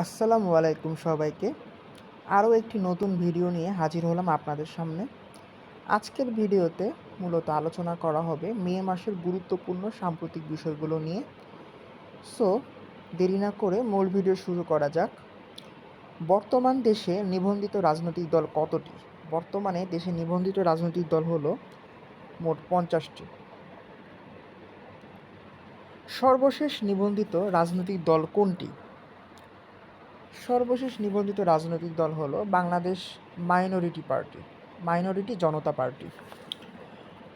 আসসালামু আলাইকুম সবাইকে। আরও একটি নতুন ভিডিও নিয়ে হাজির হলাম আপনাদের সামনে। আজকের ভিডিওতে মূলত আলোচনা করা হবে মে মাসের গুরুত্বপূর্ণ সাম্প্রতিক বিষয়গুলো নিয়ে। সো, দেরি না করে মূল ভিডিও শুরু করা যাক। বর্তমান দেশে নিবন্ধিত রাজনৈতিক দল কতটি? বর্তমানে দেশে নিবন্ধিত রাজনৈতিক দল হলো মোট পঞ্চাশটি। সর্বশেষ নিবন্ধিত রাজনৈতিক দল কোনটি? সর্বশেষ নিবন্ধিত রাজনৈতিক দল হলো Bangladesh minority party, minority Janata party.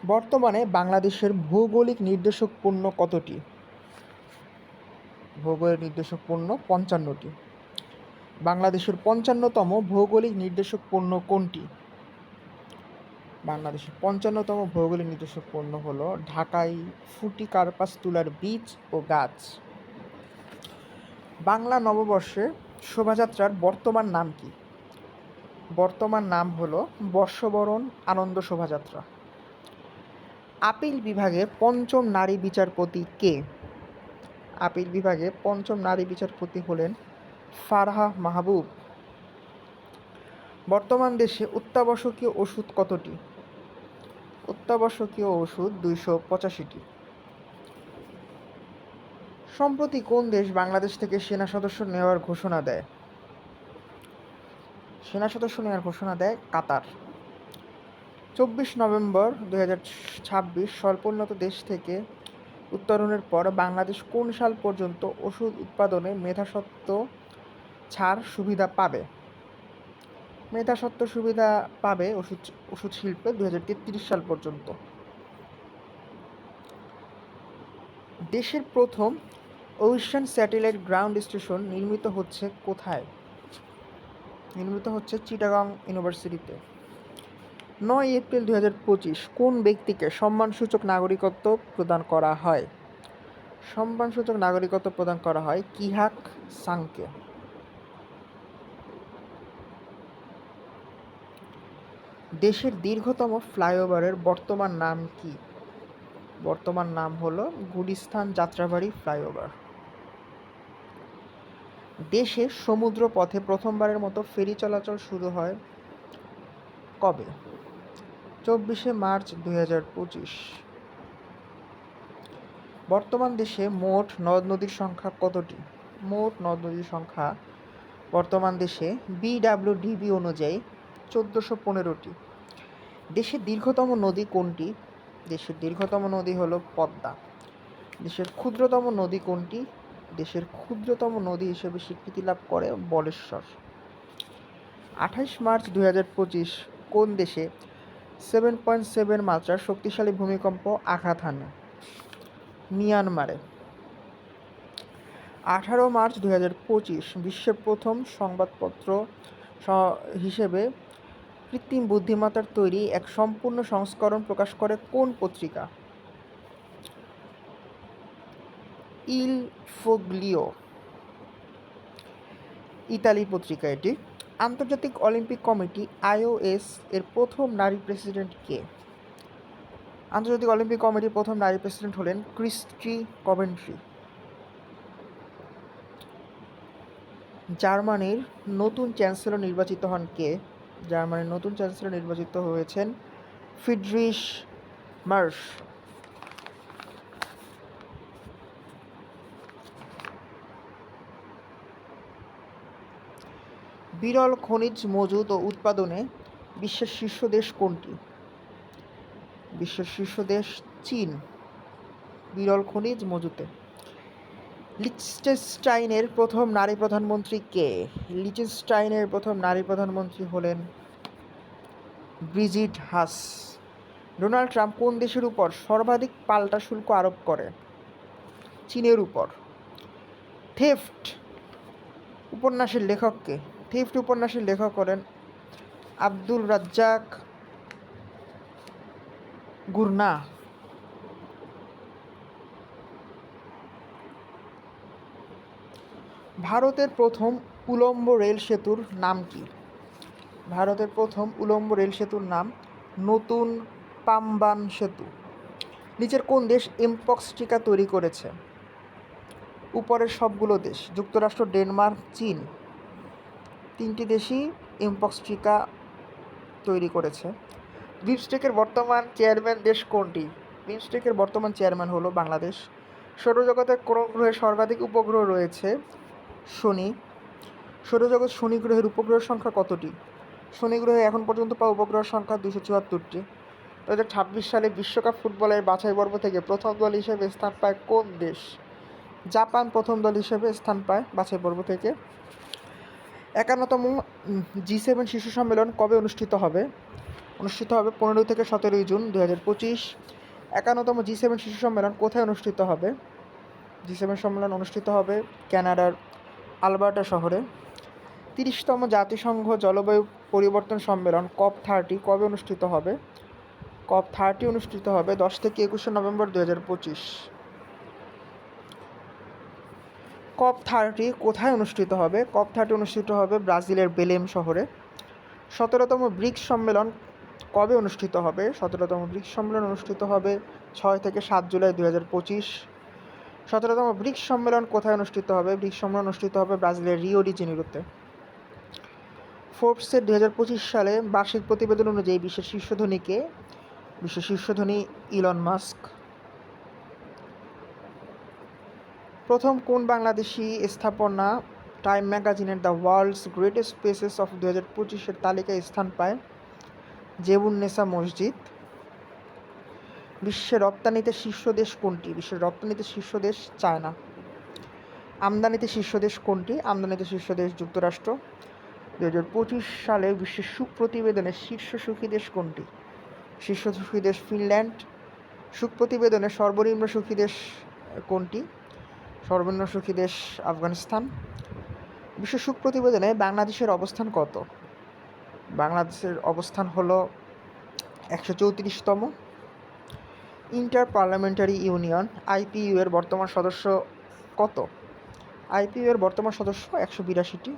বর্তমানে বাংলাদেশের ভৌগোলিক নির্দেশক পণ্য কতটি? ভৌগোলিক নির্দেশক পণ্য পঞ্চান্নটি। বাংলাদেশের পঞ্চান্নতম ভৌগোলিক নির্দেশক পণ্য কোনটি? বাংলাদেশের পঞ্চান্নতম ভৌগোলিক নির্দেশক পণ্য হল ঢাকাই ফুটি কার্পাস তুলার বীজ ও গাছ। বাংলা নববর্ষে শোভাযাত্রার বর্তমান নাম কি? বর্তমান নাম হলো বর্ষবরণ আনন্দ শোভাযাত্রা। আপিল বিভাগে পঞ্চম নারী বিচারপতি কে? আপিল বিভাগে পঞ্চম নারী বিচারপতি হলেন ফারহা মাহবুব। বর্তমান দেশে অত্যাবশ্যকীয় ওষুধ কতটি? অত্যাবশ্যকীয় ওষুধ দুইশো পঁচাশিটি। সম্প্রতি কোন দেশ বাংলাদেশ থেকে সেনা সদস্য নেওয়ার ঘোষণা দেয়? সেনা সদস্য নেওয়ার ঘোষণা দেয় কাতার। চব্বিশ নভেম্বর দু ছাব্বিশ স্বল্পোন্নত দেশ থেকে উত্তরণের পর বাংলাদেশ কোন সাল পর্যন্ত ওষুধ উৎপাদনে মেধাসত্ত্ব ছাড় সুবিধা পাবে? মেধাসত্ত্ব সুবিধা পাবে ওষুধ ওষুধ শিল্পে দু হাজার তেত্রিশ সাল পর্যন্ত। দেশের প্রথম ওশান স্যাটেলাইট গ্রাউন্ড স্টেশন নির্মিত হচ্ছে কোথায়? নির্মিত হচ্ছে চিটাগাং ইউনিভার্সিটিতে নয় এপ্রিল দু পঁচিশ, কোন ব্যক্তিকে সম্মানসূচক নাগরিকত্ব প্রদান করা হয়? সম্মানসূচক নাগরিকত্ব প্রদান করা হয় কিহাক সাংকে। দেশের দীর্ঘতম ফ্লাইওভারের বর্তমান নাম কি? বর্তমান নাম হলো গুলিস্তান যাত্রাবাড়ি ফ্লাইওভার। দেশে সমুদ্র পথে প্রথমবারের মতো ফেরি চলাচল শুরু হয় কবে? চব্বিশে মার্চ দুই হাজার পঁচিশ। বর্তমান দেশে মোট নদ নদীর সংখ্যা কতটি? মোট নদ নদীর সংখ্যা বর্তমান দেশে বিডাব্লিউডিবি অনুযায়ী চোদ্দোশো পনেরোটি। দেশের দীর্ঘতম নদী কোনটি? দেশের দীর্ঘতম নদী হলো পদ্মা। দেশের ক্ষুদ্রতম নদী কোনটি? দেশের ক্ষুদ্রতম নদী হিসেবে স্বীকৃতি লাভ করে বলেশ্বর। আঠাইশ মার্চ হাজার পঁচিশ, কোন দেশে সেভেন পয়েন্ট সেভেন মাত্রার শক্তিশালী ভূমিকম্প আঘাত হানে? মিয়ানমারে। আঠারো মার্চ দু পঁচিশ, বিশ্বের প্রথম সংবাদপত্র হিসেবে কৃত্রিম বুদ্ধিমত্তার তৈরি এক সম্পূর্ণ সংস্করণ প্রকাশ করে কোন পত্রিকা? ইল ফোগলিও ইতালি পত্রিকা এটি। আন্তর্জাতিক অলিম্পিক কমিটি, আইওএস, এর প্রথম নারী প্রেসিডেন্ট কে? আন্তর্জাতিক অলিম্পিক কমিটির প্রথম নারী প্রেসিডেন্ট হলেন ক্রিস্টি কভেন্ট্রি। জার্মানির নতুন চ্যান্সেলর নির্বাচিত হন কে? জার্মানির নতুন চ্যান্সেলর নির্বাচিত হয়েছেন ফিডরিশ মার্শ। বিরল খনিজ মজুদ ও উৎপাদনে বিশ্বের শীর্ষ দেশ কোনটি? বিশ্বের শীর্ষ দেশ চীন। বিরল খনিজ মজুতে। লিচেস্টাইনের প্রথম নারী প্রধানমন্ত্রী কে? লিচেস্টাইনের প্রথম নারী প্রধানমন্ত্রী হলেন ব্রিজিট হাস। ডোনাল্ড ট্রাম্প কোন দেশের উপর সর্বাধিক পাল্টা শুল্ক আরোপ করে? চীনের উপর। থেফট। উপন্যাসের লেখককে থিফট উপন্যাসের লেখক হলেন আব্দুল রাজ্জাক গুরনা। ভারতের প্রথম উলম্ব রেল সেতুর নাম কি? ভারতের প্রথম উলম্ব রেল সেতুর নাম নতুন পাম্বান সেতু। নিচের কোন দেশ এমপক্স টিকা তৈরি করেছে? উপরের সবগুলো দেশ, যুক্তরাষ্ট্র, ডেনমার্ক, চীন। তিনটি দেশই ইমপক্স টিকা তৈরি করেছে। বিমস্টেকের বর্তমান চেয়ারম্যান দেশ কোনটি? বিমস্টেকের বর্তমান চেয়ারম্যান হলো বাংলাদেশ। সৌরজগতের কোন গ্রহে সর্বাধিক উপগ্রহ রয়েছে শনি। সৌরজগৎ শনি গ্রহের উপগ্রহের সংখ্যা কতটি? শনি গ্রহে এখন পর্যন্ত পাওয়া উপগ্রহের সংখ্যা দুশো চুয়াত্তরটি। দু হাজার ছাব্বিশ সালে বিশ্বকাপ ফুটবলের বাছাই পর্ব থেকে প্রথম দল হিসেবে স্থান পায় কোন দেশ? জাপান প্রথম দল হিসেবে স্থান পায় বাছাই পর্ব থেকে। একান্নতম জি সেভেন শিশু সম্মেলন কবে অনুষ্ঠিত হবে? অনুষ্ঠিত হবে পনেরো থেকে সতেরোই জুন দু হাজার পঁচিশ। একান্নতম জি সেভেন শিশু সম্মেলন কোথায় অনুষ্ঠিত হবে? জি সেভেন সম্মেলন অনুষ্ঠিত হবে ক্যানাডার আলবার্টা শহরে। তিরিশতম জাতিসংঘ জলবায়ু পরিবর্তন সম্মেলন কপ থার্টি কবে অনুষ্ঠিত হবে? কপ থার্টি অনুষ্ঠিত হবে দশ থেকে একুশে নভেম্বর দু হাজার পঁচিশ। কপ থার্টি কোথায় অনুষ্ঠিত হবে? কপ থার্টি অনুষ্ঠিত হবে ব্রাজিলের বেলেম শহরে। সতেরোতম ব্রিক্স সম্মেলন কবে অনুষ্ঠিত হবে? সতেরোতম ব্রিক্স সম্মেলন অনুষ্ঠিত হবে ছয় থেকে সাত জুলাই দু হাজার পঁচিশ। সতেরোতম ব্রিক্স সম্মেলন কোথায় অনুষ্ঠিত হবে? ব্রিক্স সম্মেলন অনুষ্ঠিত হবে ব্রাজিলের রিও ডি জেনিরোতে। ফোর্বসের দু হাজার পঁচিশ সালে বার্ষিক প্রতিবেদন অনুযায়ী বিশ্বের শীর্ষ ধনীকে বিশ্বের শীর্ষ ধনী ইলন মাস্ক প্রথম কোন বাংলাদেশি স্থাপনা টাইম ম্যাগাজিনের the world's greatest places of দু হাজার পঁচিশের তালিকায় স্থান পায়? জেবুন্নেসা মসজিদ। বিশ্বের রপ্তানিতে শীর্ষ দেশ কোনটি? বিশ্বের রপ্তানিতে শীর্ষ দেশ চায়না। আমদানিতে শীর্ষ দেশ কোনটি? আমদানিতে শীর্ষ দেশ যুক্তরাষ্ট্র। দু হাজার পঁচিশ সালে বিশ্বের সুখ প্রতিবেদনে শীর্ষ সুখী দেশ কোনটি? শীর্ষ সুখী দেশ ফিনল্যান্ড। সুখ প্রতিবেদনে সর্বনিম্ন সুখী দেশ কোনটি? সর্বনিম্ন সুখী দেশ আফগানিস্তান। বিশ্ব সুখ প্রতিবেদনে বাংলাদেশের অবস্থান কত? বাংলাদেশের অবস্থান হলো একশো চৌত্রিশতম। ইন্টার পার্লামেন্টারি ইউনিয়ন আইপিইউ এর বর্তমান সদস্য কত? আইপিইউ এর বর্তমান সদস্য একশো বিরাশিটি।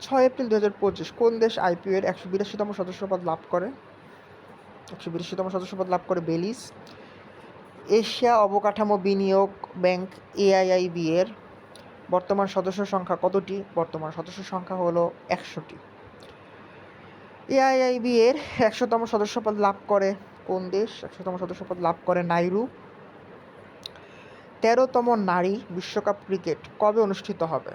ছয় এপ্রিল দু হাজার পঁচিশ, কোন দেশ আইপিইউ এর একশো বিরাশিতম সদস্যপদ লাভ করে? একশো বিরাশিতম সদস্যপদ লাভ করে বেলিজ। এশিয়া অবকাঠামো বিনিয়োগ ব্যাংক এআইআইবি এর বর্তমান সদস্য সংখ্যা কতটি? বর্তমান সদস্য সংখ্যা হলো একশোটি। এআইআইবি এর একশোতম সদস্যপদ লাভ করে কোন দেশ? একশোতম সদস্যপদ লাভ করে নাইরু। তেরোতম নারী বিশ্বকাপ ক্রিকেট কবে অনুষ্ঠিত হবে?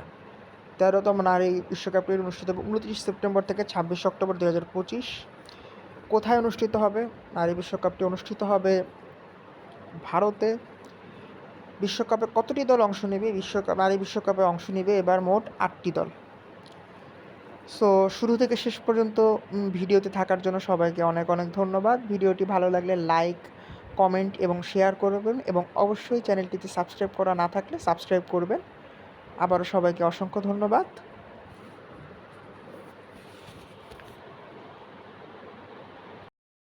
তেরোতম নারী বিশ্বকাপ ক্রিকেট অনুষ্ঠিত হবে উনত্রিশ সেপ্টেম্বর থেকে ছাব্বিশে অক্টোবর দু হাজার পঁচিশ। কোথায় অনুষ্ঠিত হবে? নারী বিশ্বকাপটি অনুষ্ঠিত হবে ভারতে বিশ্বকাপে কতটি দল অংশ নেবে? বিশ্বকাপ, নারী বিশ্বকাপে অংশ নেবে এবার মোট আটটি দল। সো শুরু থেকে শেষ পর্যন্ত ভিডিওতে থাকার জন্য সবাইকে অনেক অনেক ধন্যবাদ। ভিডিওটি ভালো লাগলে লাইক কমেন্ট এবং শেয়ার করবেন এবং অবশ্যই চ্যানেলটিতে সাবস্ক্রাইব করা না থাকলে সাবস্ক্রাইব করবেন। আবারও সবাইকে অসংখ্য ধন্যবাদ।